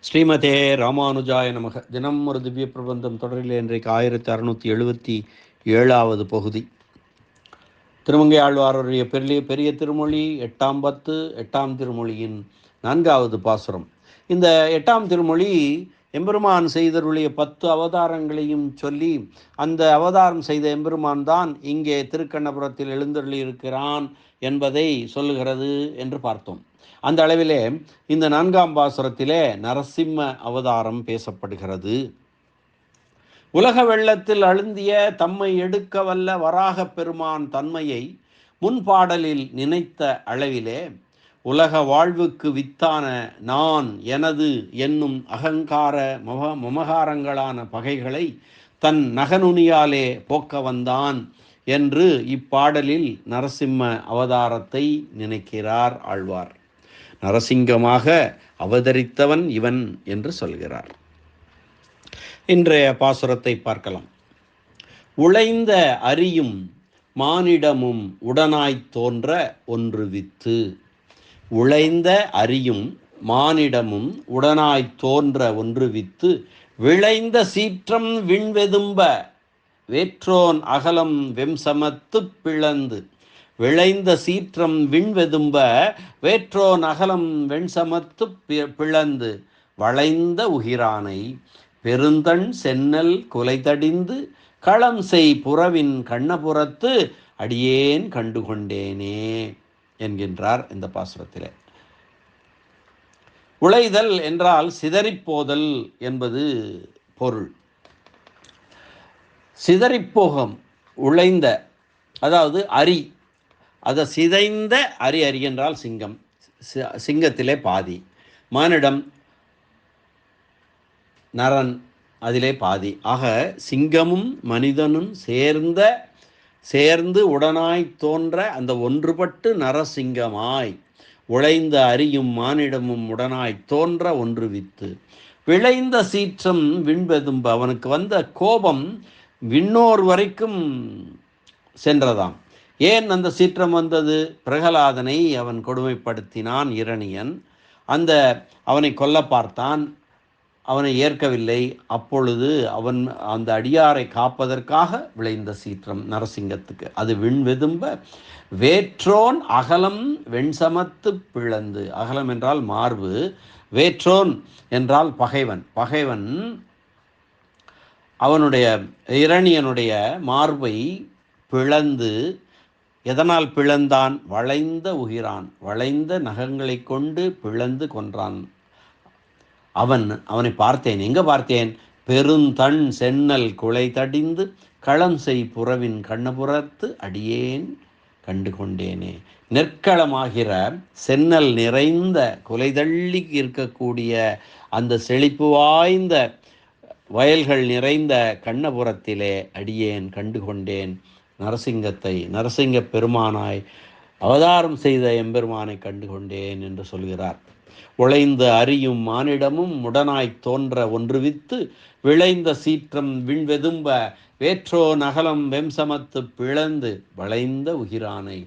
ஸ்ரீமதே ராமானுஜாய நமக. தினம் ஒரு திவ்ய பிரபந்தம் தொடரில் இன்றைக்கு ஆயிரத்தி அறுநூற்றி எழுபத்தி ஏழாவது பகுதி. திருமங்கை ஆழ்வாருடைய பெரிய பெரிய திருமொழி எட்டாம் பத்து எட்டாம் திருமொழியின் நான்காவது பாசுரம். இந்த எட்டாம் திருமொழி எம்பெருமான் செய்தருடைய பத்து அவதாரங்களையும் சொல்லி அந்த அவதாரம் செய்த எம்பெருமான் தான் இங்கே திருக்கண்ணபுரத்தில் எழுந்தருளி இருக்கிறான் என்பதை சொல்லுகிறது என்று பார்த்தோம். அந்த அளவிலே இந்த நான்காம் பாசுரத்திலே நரசிம்ம அவதாரம் பேசப்படுகிறது. உலக வெள்ளத்தில் அழுந்திய தம்மை எடுக்க வல்ல வராகப் பெருமான் தன்மையை முன்பாடலில் நினைத்த அளவிலே உலக வாழ்வுக்கு வித்தான நான் எனது என்னும் அகங்கார மம மமகாரங்களான பகைகளை தன் நகநுனியாலே போக்க வந்தான் என்று இப்பாடலில் நரசிம்ம அவதாரத்தை நினைக்கிறார் ஆழ்வார். நரசிங்கமாக அவதரித்தவன் இவன் என்று சொல்கிறார். இன்றைய பாசுரத்தை பார்க்கலாம். உழைந்த அரியும் மானிடமும் உடனாய்த் தோன்ற ஒன்று வித்து. உழைந்த அரியும் மானிடமும் உடனாய்த் தோன்ற ஒன்று வித்து விளைந்த சீற்றம் விண்வெதும்ப வேற்றோன் அகலம் வெம்சமத்து பிளந்து. விளைந்த சீற்றம் விண்வெதும்ப வேற்றோன் அகலம் வெண்சமத்து பிளந்து. வளைந்த உகிரானை பெருந்தண் சென்னல் குலைதடிந்து களம் செய் புறவின் கண்ணபுரத்து அடியேன் கண்டுகொண்டேனே. என்கின்றார் இந்த பாசுரத்திலே. உழைதல் என்றால் சிதறிப்போதல் என்பது பொருள். சிதறிப்போகம் உழைந்த அதாவது அரி. அதை சிதைந்த அரி அரி என்றால் சிங்கம். சிங்கத்திலே பாதி. மானிடம் நரன் அதிலே பாதி. ஆக சிங்கமும் மனிதனும் சேர்ந்த சேர்ந்து உடனாய் தோன்ற அந்த ஒன்றுபட்டு நரசிங்கமாய் உழைந்த அரியும் மானிடமும் உடனாய் தோன்ற ஒன்று வித்து. விளைந்த சீற்றம் விண்பெதும்பு. அவனுக்கு வந்த கோபம் விண்ணோர் வரைக்கும் சென்றதாம். ஏன் அந்த சீற்றம் வந்தது? பிரகலாதனை அவன் கொடுமைப்படுத்தினான் இரணியன். அந்த அவனை கொல்ல பார்த்தான். அவனை ஏற்கவில்லை. அப்பொழுது அவன் அந்த அடியாரை காப்பதற்காக விளைந்த சீற்றம் நரசிங்கத்துக்கு. அது விண்வெதும்ப வேற்றோன் அகலம் வெண்சமத்து பிளந்து. அகலம் என்றால் மார்பு. வேற்றோன் என்றால் பகைவன். பகைவன் அவனுடைய இரணியனுடைய மார்பை பிளந்து எதனால் பிளந்தான்? வளைந்த உகிரான் வளைந்த நகங்களை கொண்டு பிளந்து கொன்றான். அவன் அவனை பார்த்தேன். எங்கே பார்த்தேன்? பெருந்தண் சென்னல் குலை தடிந்து களம் செய் புறவின் கண்ணபுறத்து அடியேன் கண்டு கொண்டேனே நெற்களமாகிற சென்னல் நிறைந்த குலைதள்ளி இருக்கக்கூடிய அந்த செழிப்பு வாய்ந்த வயல்கள் நிறைந்த கண்ணபுரத்திலே அடியேன் கண்டு கொண்டேன் நரசிங்கத்தை நரசிங்க பெருமானாய் அவதாரம் செய்த எம்பெருமானை கண்டு கொண்டேன் என்று சொல்கிறார். உழைந்த அரியும் மானிடமும் உடனாய் தோன்ற ஒன்று வித்து விளைந்த சீற்றம் விண்வெதும்ப வேற்றோ நகலம் வெம்சமத்து பிளந்து வளைந்த உகிரானை.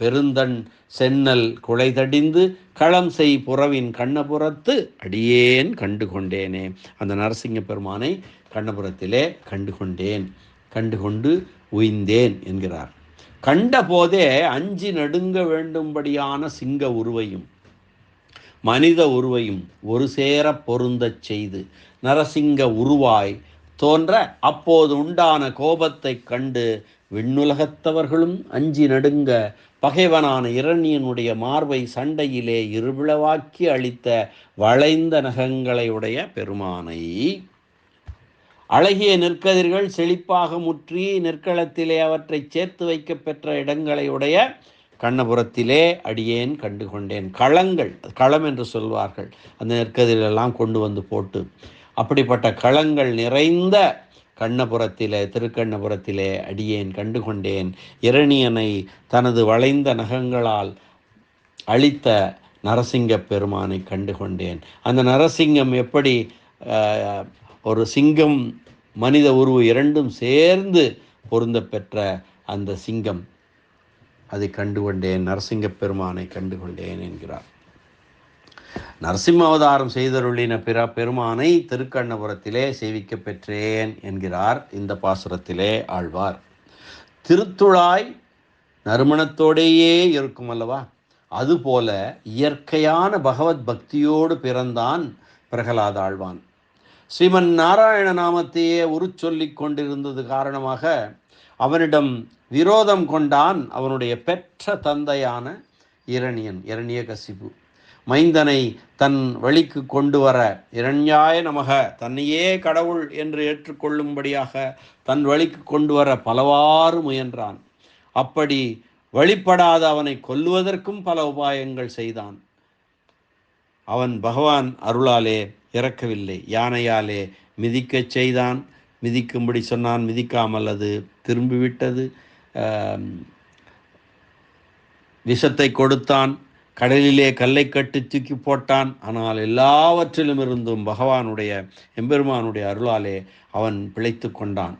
பெருந்தன் சென்னல் குலைதடிந்து களம் செய் புறவின் கண்ணபுரத்து அடியேன் கண்டு கொண்டேனே அந்த நரசிங்க பெருமானை கண்ணபுரத்திலே கண்டு கொண்டேன் கண்டு கொண்டு உய்ந்தேன் என்கிறார். கண்ட போதே அஞ்சி நடுங்க வேண்டும்படியான சிங்க உருவையும் மனித உருவையும் ஒரு சேர பொருந்தச் செய்து நரசிங்க உருவாய் தோன்ற அப்போது உண்டான கோபத்தை கண்டு விண்ணுலகத்தவர்களும் அஞ்சி நடுங்க பகைவனான இரணியனுடைய மார்பை சண்டையிலே இருபிளவாக்கி அளித்த வளைந்த நகங்களை உடைய பெருமானை. அழகிய நெற்கதிர்கள் செழிப்பாக முற்றி நெற்களத்திலே அவற்றை சேர்த்து வைக்க பெற்ற இடங்களை உடைய கண்ணபுரத்திலே அடியேன் கண்டு கொண்டேன் களங்கள் களம் என்று சொல்வார்கள். அந்த நெற்கதிரெல்லாம் கொண்டு வந்து போட்டு அப்படிப்பட்ட களங்கள் நிறைந்த கண்ணபுரத்திலே திருக்கண்ணபுரத்திலே அடியேன் கண்டு கொண்டேன் இரணியனை தனது வளைந்த நகங்களால் அழித்த நரசிங்க பெருமானை கண்டு கொண்டேன் அந்த நரசிங்கம் எப்படி ஒரு சிங்கம் மனித உருவு இரண்டும் சேர்ந்து பொருந்த பெற்ற அந்த சிங்கம்? அதை கண்டு கொண்டேன் நரசிங்க பெருமானை கண்டு கொண்டேன் என்கிறார். நரசிம்ம அவதாரம் செய்தருளின பிற பெருமானை திருக்கண்ணபுரத்திலே சேவிக்க பெற்றேன் என்கிறார். இந்த பாசுரத்திலே ஆழ்வார். திருத்துழாய் நறுமணத்தோடேயே இருக்கும் அல்லவா? அதுபோல இயற்கையான பகவத் பக்தியோடு பிறந்தான் பிரகலாத ஆழ்வான். ஸ்ரீமன் நாராயண நாமத்தையே உருச்சொல்லிக் கொண்டிருந்தது காரணமாக அவனிடம் விரோதம் கொண்டான் அவனுடைய பெற்ற தந்தையான இரணியன் இரணிய கசிபு மைந்தனை தன் வழிக்கு கொண்டு வர இரண்யாய நமக தன்னையே கடவுள் என்று ஏற்றுக்கொள்ளும்படியாக தன் வழிக்கு கொண்டு வர பலவாறு முயன்றான். அப்படி வழிபடாத அவனை கொல்லுவதற்கும் பல உபாயங்கள் செய்தான். அவன் பகவான் அருளாலே இறக்கவில்லை யானையாலே மிதிக்கச் செய்தான். மிதிக்கும்படி சொன்னான் மிதிக்காமல் அது திரும்பிவிட்டது. விஷத்தை கொடுத்தான் கடலிலே கல்லை கட்டி தூக்கி போட்டான். ஆனால் எல்லாவற்றிலும் இருந்தும் பகவானுடைய எம்பெருமானுடைய அருளாலே அவன் பிழைத்து கொண்டான்.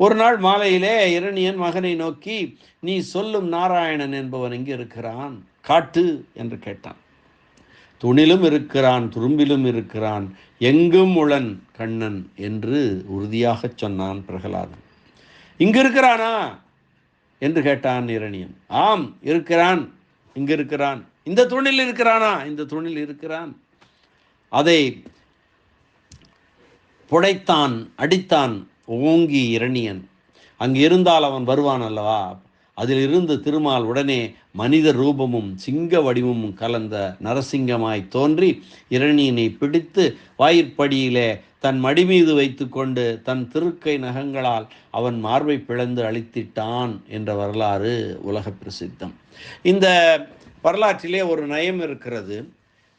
ஒரு நாள் மாலையிலே இரணியன் மகனை நோக்கி நீ சொல்லும் நாராயணன் என்பவன் எங்கே இருக்கிறான்? காட்டு என்று கேட்டான். துணிலும் இருக்கிறான் துரும்பிலும் இருக்கிறான். எங்கும் உளன் கண்ணன் என்று உறுதியாகச் சொன்னான் பிரகலாதன். இங்கு இருக்கிறானா என்று கேட்டான் இரணியன். ஆம் இருக்கிறான் இங்கு இருக்கிறான் இந்த துணில் இருக்கிறானா? இந்த துணில் இருக்கிறான். அதை புடைத்தான் அடித்தான் ஓங்கி இரணியன். அங்கு இருந்தால் அவன் வருவான் அல்லவா? அதிலிருந்து திருமால் உடனே மனித ரூபமும் சிங்க வடிவமும் கலந்த நரசிங்கமாய் தோன்றி இரணியனை பிடித்து வாயிற்படியிலே தன் மடி மீது வைத்துக்கொண்டு தன் திருக்கை நகங்களால் அவன் மார்பை பிளந்து அழித்திட்டான் என்ற வரலாறு உலக பிரசித்தம். இந்த வரலாற்றிலே ஒரு நயம் இருக்கிறது.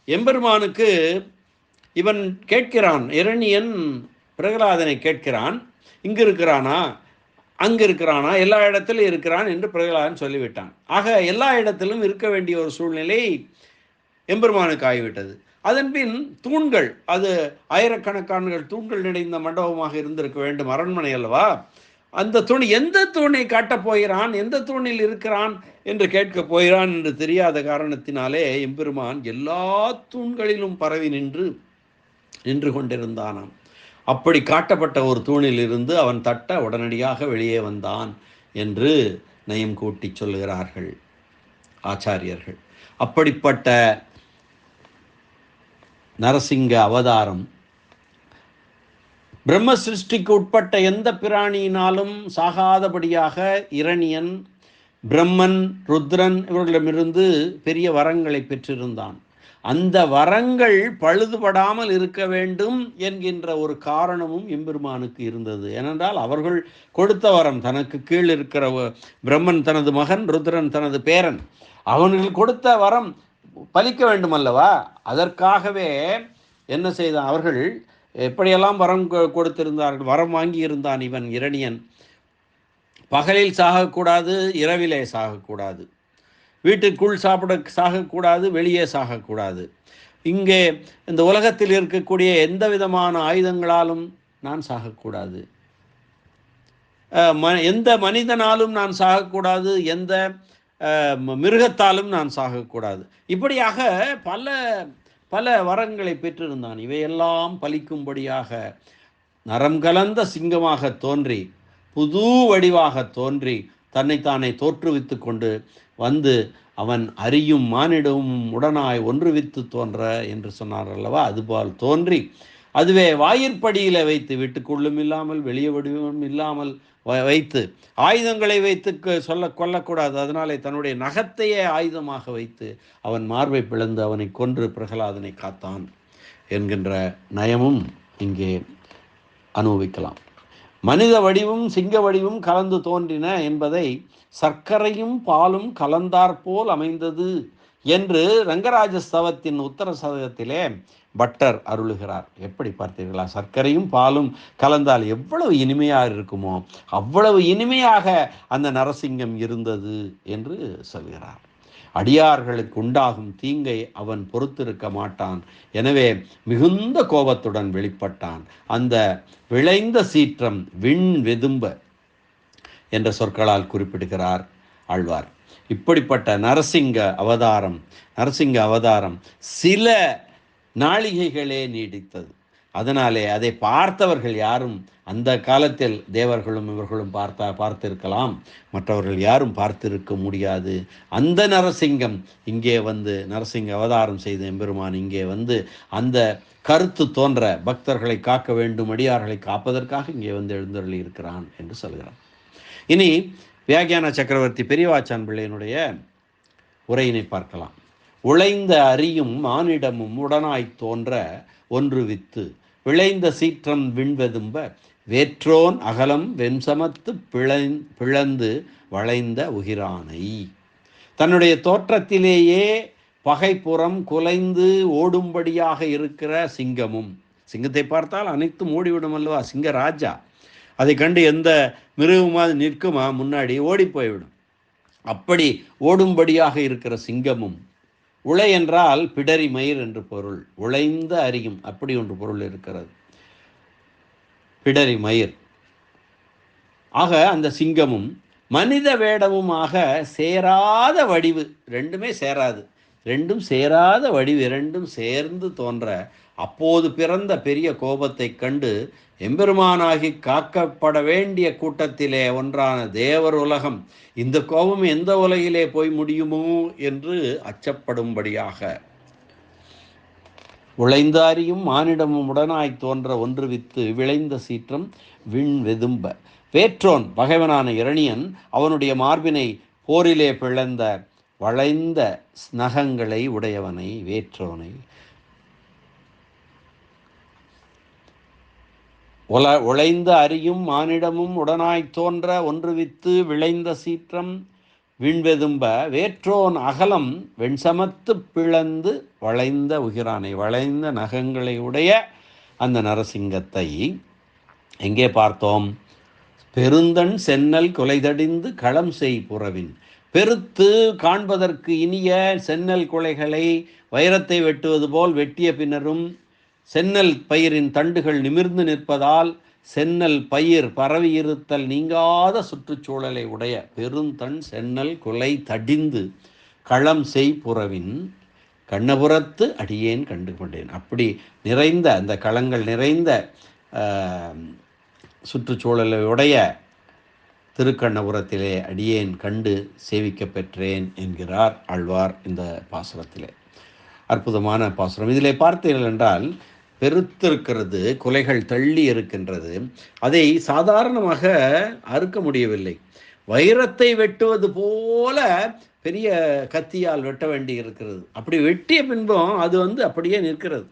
எம்பெருமானுக்கு இவன் கேட்கிறான் இரணியன் பிரகலாதனை கேட்கிறான் இங்கு இருக்கிறானா அங்கு இருக்கிறானா எல்லா இடத்திலும் இருக்கிறான் என்று பிரகலாதன் சொல்லிவிட்டான். ஆக எல்லா இடத்திலும் இருக்க வேண்டிய ஒரு சூழ்நிலை எம்பெருமானுக்கு ஆகிவிட்டது. அதன்பின் தூண்கள் அது ஆயிரக்கணக்கான தூண்கள் நிறைந்த மண்டபமாக இருந்திருக்க வேண்டும் அரண்மனை அல்லவா? அந்த தூண் எந்த தூணை காட்டப் போகிறான் எந்த தூணில் இருக்கிறான் என்று கேட்கப் போகிறான் என்று தெரியாத காரணத்தினாலே எம்பெருமான் எல்லா தூண்களிலும் பரவி நின்று நின்று கொண்டிருந்தானாம். அப்படி காட்டப்பட்ட ஒரு தூணில் இருந்து அவன் தட்ட உடனடியாக வெளியே வந்தான் என்று நயம் கூட்டி சொல்லுகிறார்கள் ஆச்சாரியர்கள். அப்படிப்பட்ட நரசிங்க அவதாரம் பிரம்ம சிருஷ்டிக்கு உட்பட்ட எந்த பிராணியினாலும் சாகாதபடியாக இரணியன் பிரம்மன் ருத்ரன் இவர்களிடமிருந்து பெரிய வரங்களை பெற்றிருந்தான். அந்த வரங்கள் பழுதுபடாமல் இருக்க வேண்டும் என்கின்ற ஒரு காரணமும் எம்பெருமானுக்கு இருந்தது. ஏனென்றால் அவர்கள் கொடுத்த வரம் தனக்கு கீழ் இருக்கிற பிரம்மன் தனது மகன் ருத்ரன் தனது பேரன் அவர்கள் கொடுத்த வரம் பலிக்க வேண்டும் அல்லவா அதற்காகவே என்ன செய்தான் அவர்கள் எப்படியெல்லாம் வரம் கொடுத்திருந்தார்கள்? வரம் வாங்கி இருந்தான் இவன் இரணியன். பகலில் சாகக்கூடாது இரவிலே சாகக்கூடாது. வீட்டுக்குள் சாப்பிட சாகக்கூடாது வெளியே சாகக்கூடாது. இங்கே இந்த உலகத்தில் இருக்கக்கூடிய எந்த விதமான ஆயுதங்களாலும் நான் சாகக்கூடாது. ம எந்த மனிதனாலும் நான் சாகக்கூடாது எந்த மிருகத்தாலும் நான் சாகக்கூடாது. இப்படியாக பல பல வரங்களை பெற்றிருந்தான். இவையெல்லாம் பலிக்கும்படியாக நரம் கலந்த சிங்கமாக தோன்றி புது வடிவாக தோன்றி தன்னைத்தானே தோற்றுவித்து கொண்டு வந்து அவன் அறியும் மானிடமும் உடனாய் ஒன்றுவித்து தோன்ற என்று சொன்னார் அல்லவா? அதுபோல் தோன்றி அதுவே வாயிற்படியில் வைத்து வீட்டுக்குள்ளும் இல்லாமல் வெளியே வடிவமும் இல்லாமல் வைத்து ஆயுதங்களை வைத்து சொல்ல கொல்லக்கூடாது. அதனாலே தன்னுடைய நகத்தையே ஆயுதமாக வைத்து அவன் மார்பை பிளந்து அவனை கொன்று பிரகலாதனை காத்தான் என்கின்ற நயமும் இங்கே அனுபவிக்கலாம். மனித வடிவும் சிங்க வடிவும் கலந்து தோன்றின என்பதை சர்க்கரையும் பாலும் கலந்தாற்போல் அமைந்தது என்று ரங்கராஜ ஸ்தவத்தின் உத்தர சதகத்திலே பட்டர் அருளுகிறார். எப்படி பார்த்தீர்களா? சர்க்கரையும் பாலும் கலந்தால் எவ்வளவு இனிமையாக இருக்குமோ அவ்வளவு இனிமையாக அந்த நரசிங்கம் இருந்தது என்று சொல்கிறார். அடியார்களுக்கு உண்டாகும் தீங்கை அவன் பொறுத்திருக்க மாட்டான். எனவே மிகுந்த கோபத்துடன் வெளிப்பட்டான். அந்த விளைந்த சீற்றம் விண் வெதும்ப என்ற சொற்களால் குறிப்பிடுகிறார் ஆழ்வார். இப்படிப்பட்ட நரசிங்க அவதாரம் நரசிங்க அவதாரம் சில நாளிகைகளே நீடித்தது. அதனாலே அதை பார்த்தவர்கள் யாரும் அந்த காலத்தில் தேவர்களும் இவர்களும் பார்த்தா பார்த்திருக்கலாம். மற்றவர்கள் யாரும் பார்த்திருக்க முடியாது. அந்த நரசிங்கம் இங்கே வந்து நரசிங்க அவதாரம் செய்த எம்பெருமான் இங்கே வந்து அந்த கருத்து தோன்ற பக்தர்களை காக்க வேண்டும் அடியார்களை காப்பதற்காக இங்கே வந்து எழுந்தருளி இருக்கிறான் என்று சொல்கிறான். இனி வியாகியான சக்கரவர்த்தி பெரியவாச்சான் பிள்ளையினுடைய உரையினை பார்க்கலாம். உழைந்த அரியும் மானிடமும் உடனாய் தோன்ற ஒன்று வித்து விளைந்த சீற்றம் விண்வெதும்ப வேற்றோன் அகலம் வெண்சமத்து பிழை பிளந்து வளைந்த உகிரானை. தன்னுடைய தோற்றத்திலேயே பகைப்புறம் குலைந்து ஓடும்படியாக இருக்கிற சிங்கமும். சிங்கத்தை பார்த்தால் அனைத்தும் ஓடிவிடும் அல்லவா? சிங்க ராஜா. அதை கண்டு எந்த மிருகமாவது நிற்குமா? முன்னாடி ஓடி போய்விடும். அப்படி ஓடும்படியாக இருக்கிற சிங்கமும் உழை என்றால் பிடரி மயிர் என்று பொருள். உழைந்த அறியும் அப்படி ஒன்று பொருள் இருக்கிறது. பிடரி மயிர் ஆக அந்த சிங்கமும் மனித வேடமுமாக சேராத வடிவு. ரெண்டுமே சேராது. ரெண்டும் சேராத வடிவு. இரண்டும் சேர்ந்து தோன்ற அப்போது பிறந்த பெரிய கோபத்தை கண்டு எம்பெருமானாகி காக்கப்பட வேண்டிய கூட்டத்திலே ஒன்றான தேவர் உலகம் இந்த கோபம் எந்த உலகிலே போய் முடியுமோ என்று அச்சப்படும்படியாக. உழைந்தாரியும் மானிடமும் உடனாய் தோன்ற ஒன்று வித்து விளைந்த சீற்றம் விண் வெதும்ப. வேற்றோன் பகைவனான இரணியன் அவனுடைய மார்பினை போரிலே பிளந்த வளைந்த நகங்களை உடையவனை வேற்றோனை உல உழைந்த அரியும் மானிடமும் உடனாய் தோன்ற ஒன்று வித்து விளைந்த சீற்றம் விண்வெதும்ப வேற்றோன் அகலம் வெண்சமத்து பிளந்து வளைந்த உகிரானை வளைந்த நகங்களை உடைய அந்த நரசிங்கத்தை எங்கே பார்த்தோம்? பெருந்தன் சென்னல் கொலைதடிந்து களம் செய் புறவின். பெருத்து காண்பதற்கு இனிய சென்னல் குலைகளை வைரத்தை வெட்டுவது போல் வெட்டிய பின்னரும் சென்னல் பயிரின் தண்டுகள் நிமிர்ந்து நிற்பதால் சென்னல் பயிர் பரவி இருத்தல் நீங்காத சுற்றுச்சூழலை உடைய பெருந்தன் சென்னல் குலை தடிந்து களம் செய் புறவின் கண்ணபுரத்து அடியேன் கண்டு கொண்டேன் அப்படி நிறைந்த அந்த களங்கள் நிறைந்த சுற்றுச்சூழலையுடைய சுற்றுச்சூழலை உடைய திருக்கண்ணபுரத்திலே அடியேன் கண்டு சேவிக்க பெற்றேன் என்கிறார் ஆழ்வார் இந்த பாசுரத்திலே. அற்புதமான பாசுரம். இதிலே பார்த்தீர்கள் என்றால் பெருத்திருக்கிறது குலைகள் தள்ளி இருக்கின்றது. அதை சாதாரணமாக அறுக்க முடியவில்லை. வைரத்தை வெட்டுவது போல பெரிய கத்தியால் வெட்ட வேண்டி இருக்கிறது. அப்படி வெட்டிய பின்பும் அது வந்து அப்படியே நிற்கிறது.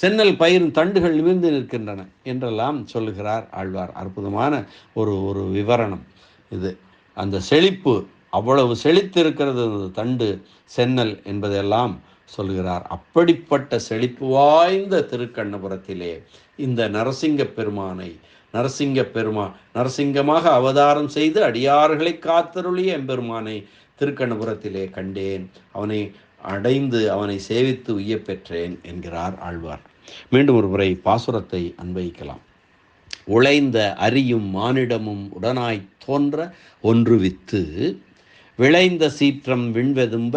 சென்னல் பயிரும் தண்டுகள் நிமிர்ந்து நிற்கின்றன என்றெல்லாம் சொல்லுகிறார் ஆழ்வார். அற்புதமான ஒரு ஒரு விவரணம் இது. அந்த செழிப்பு அவ்வளவு செழித்திருக்கிறது தண்டு சென்னல் என்பதெல்லாம் சொல்கிறார் அப்படிப்பட்ட செழிப்பு வாய்ந்த திருக்கண்ணபுரத்திலே இந்த நரசிங்க பெருமானை நரசிங்க பெருமா நரசிங்கமாக அவதாரம் செய்து அடியார்களை காத்தருளிய எம்பெருமானை திருக்கண்ணபுரத்திலே கண்டேன். அவனை அடைந்து அவனை சேவித்து உய்யப் பெற்றேன் என்கிறார் ஆழ்வார். மீண்டும் ஒரு முறை பாசுரத்தை அன்வயிக்கலாம் உழைந்த அரியும் மானிடமும் உடனாய் தோன்ற ஒன்று வித்து விளைந்த சீற்றம் விண்வெதும்ப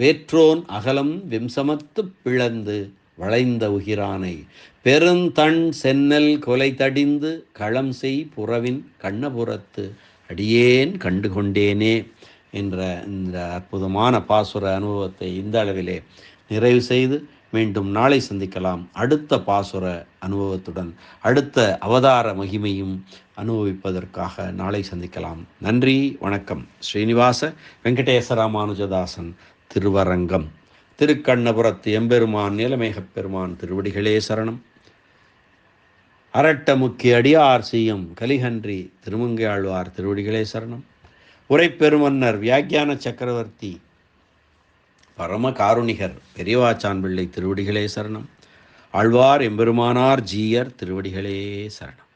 வேற்றோன் அகலம் விம்சமத்து பிளந்து வளைந்த உகிரானை. பெருந்தண் சென்னல் கொலை தடிந்து களம் செய் புறவின் கண்ணபுரத்து அடியேன் கண்டு கொண்டேனே என்ற இந்த அற்புதமான பாசுர அனுபவத்தை இந்த அளவிலே நிறைவு செய்து மீண்டும் நாளை சந்திக்கலாம். அடுத்த பாசுர அனுபவத்துடன் அடுத்த அவதார மகிமையும் அனுபவிப்பதற்காக நாளை சந்திக்கலாம். நன்றி வணக்கம். ஸ்ரீனிவாச வெங்கடேசராமானுஜதாசன் திருவரங்கம். திருக்கண்ணபுரத்து எம்பெருமான் நீலமேகப் பெருமான் திருவடிகளே சரணம். அரட்ட முக்கிய அடியார் செய்யும் கலிகன்றி திருமங்கை ஆழ்வார் திருவடிகளே சரணம். உரைப்பெருமன்னர் வியாக்கியான சக்கரவர்த்தி பரம காருணிகர் பெரியவாச்சான் பிள்ளை திருவடிகளே சரணம். ஆழ்வார் எம்பெருமானார் ஜீயர் திருவடிகளே சரணம்.